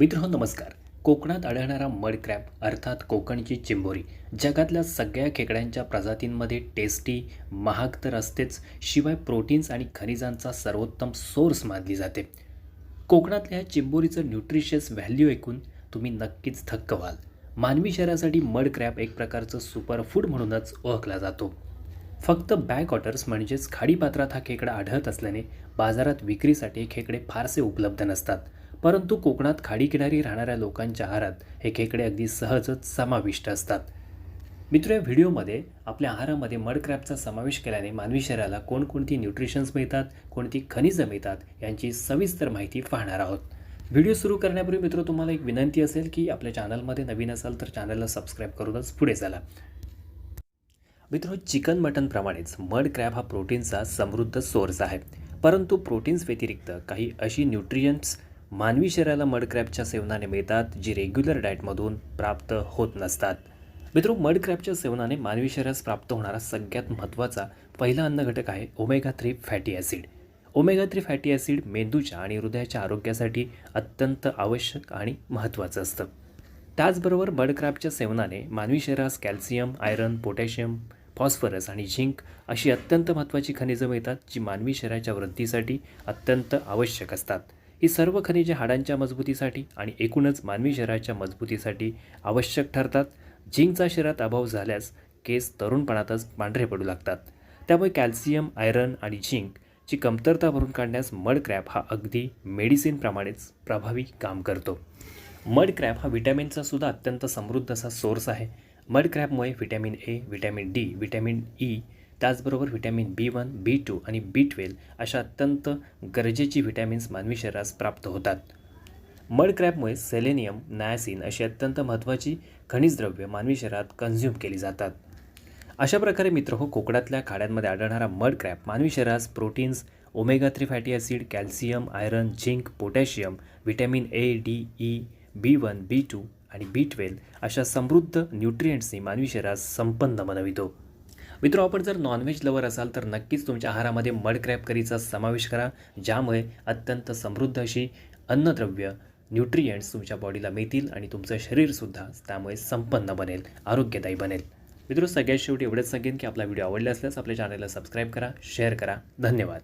मित्र नमस्कार. कोकणात आढळणारा मड क्रॅब अर्थात कोकणची चिंबोरी जगातल्या सगळ्या खेकड्यांच्या प्रजातींमध्ये टेस्टी महाग तर असतेच शिवाय प्रोटीन्स आणि खनिजांचा सर्वोत्तम सोर्स मानली जाते. कोकणातल्या चिंबोरीचं न्यूट्रिशियस व्हॅल्यू ऐकून तुम्ही नक्कीच थक्क व्हाल. मानवी शरीरासाठी मड क्रॅब एक प्रकारचं सुपरफूड म्हणूनच ओळखला जातो. फक्त बॅक वॉटर्स म्हणजेच खाडीपात्रात हा खेकडा आढळत असल्याने बाजारात विक्रीसाठी खेकडे फारसे उपलब्ध नसतात. परंतु कोकणात खाडीकिनारी राहणाऱ्या लोकांच्या आहारात हे खेकडे अगदी सहजच समाविष्ट असतात. मित्र या व्हिडिओमध्ये आपल्या आहारामध्ये मड क्रॅबचा समावेश केल्याने मानवी शरीराला कोणकोणती न्यूट्रिशन्स मिळतात कोणती खनिजं मिळतात यांची सविस्तर माहिती पाहणार आहोत. व्हिडिओ सुरू करण्यापूर्वी मित्र तुम्हाला एक विनंती असेल की आपल्या चॅनलमध्ये नवीन असाल तर चॅनलला सबस्क्राईब करूनच पुढे चला. मित्र चिकन मटनप्रमाणेच मड क्रॅब हा प्रोटीनचा समृद्ध सोर्स आहे. परंतु प्रोटीन्स व्यतिरिक्त काही अशी न्यूट्रियंट्स मानवी शरीराला मडक्रॅपच्या सेवनाने मिळतात जी रेग्युलर डाएटमधून प्राप्त होत नसतात. मित्र मडक्रॅपच्या सेवनाने मानवी शरीरास प्राप्त होणारा सगळ्यात महत्त्वाचा पहिला अन्न घटक आहे omega three fatty acid omega three fatty acid मेंदूच्या आणि हृदयाच्या आरोग्यासाठी अत्यंत आवश्यक आणि महत्त्वाचं असतं. त्याचबरोबर मडक्रॅपच्या सेवनाने मानवी शरीरास कॅल्शियम आयरन पोटॅशियम फॉस्फरस आणि झिंक अशी अत्यंत महत्त्वाची खनिजं मिळतात जी मानवी शरीराच्या वृद्धीसाठी अत्यंत आवश्यक असतात. ही सर्व खनिजे हाडांच्या मजबूतीसाठी आणि एकूणच मानवी शरीराच्या मजबूतीसाठी आवश्यक ठरतात. झिंकचा शरीरात अभाव झाल्यास केस तरुणपणातच पांढरे पडू लागतात. त्यामुळे कॅल्शियम आयरन आणि झिंकची कमतरता भरून काढण्यास मड क्रॅप हा अगदी मेडिसिनप्रमाणेच प्रभावी काम करतो. मड क्रॅप हा विटॅमिनचा सुद्धा अत्यंत समृद्ध असा सोर्स आहे. Mud क्रॅबमुळे vitamin A vitamin D vitamin E त्याचबरोबर vitamin B one B two आणि बी ट्वेल्व अशा अत्यंत गरजेची व्हिटॅमिन्स मानवी शरीरास प्राप्त होतात. मड क्रॅपमुळे सेलेनियम नायसिन अशी अत्यंत महत्त्वाची खनिजद्रव्य मानवी शरीरात कन्झ्युम केली जातात. अशा प्रकारे मित्र हो कोकणातल्या खाड्यांमध्ये आढळणारा मड क्रॅप मानवी शरीरास proteins omega three fatty acid calcium iron zinc potassium vitamin A D E B one B two आणि बी ट्वेल्व अशा समृद्ध न्यूट्रियंट्सनी मानवी शरीरास संपन्न बनवितो. मित्र आपण जर नॉनव्हेज लवर असाल तर नक्कीच तुमच्या आहारामध्ये मड क्रॅब करीचा समावेश करा ज्यामुळे अत्यंत समृद्ध अशी अन्नद्रव्य न्यूट्रियंट्स तुमच्या बॉडीला मिळतील आणि तुमचं शरीरसुद्धा त्यामुळे संपन्न बनेल आरोग्यदायी बनेल. मित्र सगळ्यात शेवटी एवढंच सांगेन की आपला व्हिडिओ आवडला असल्यास आपल्या चॅनलला सबस्क्राईब करा शेअर करा. धन्यवाद.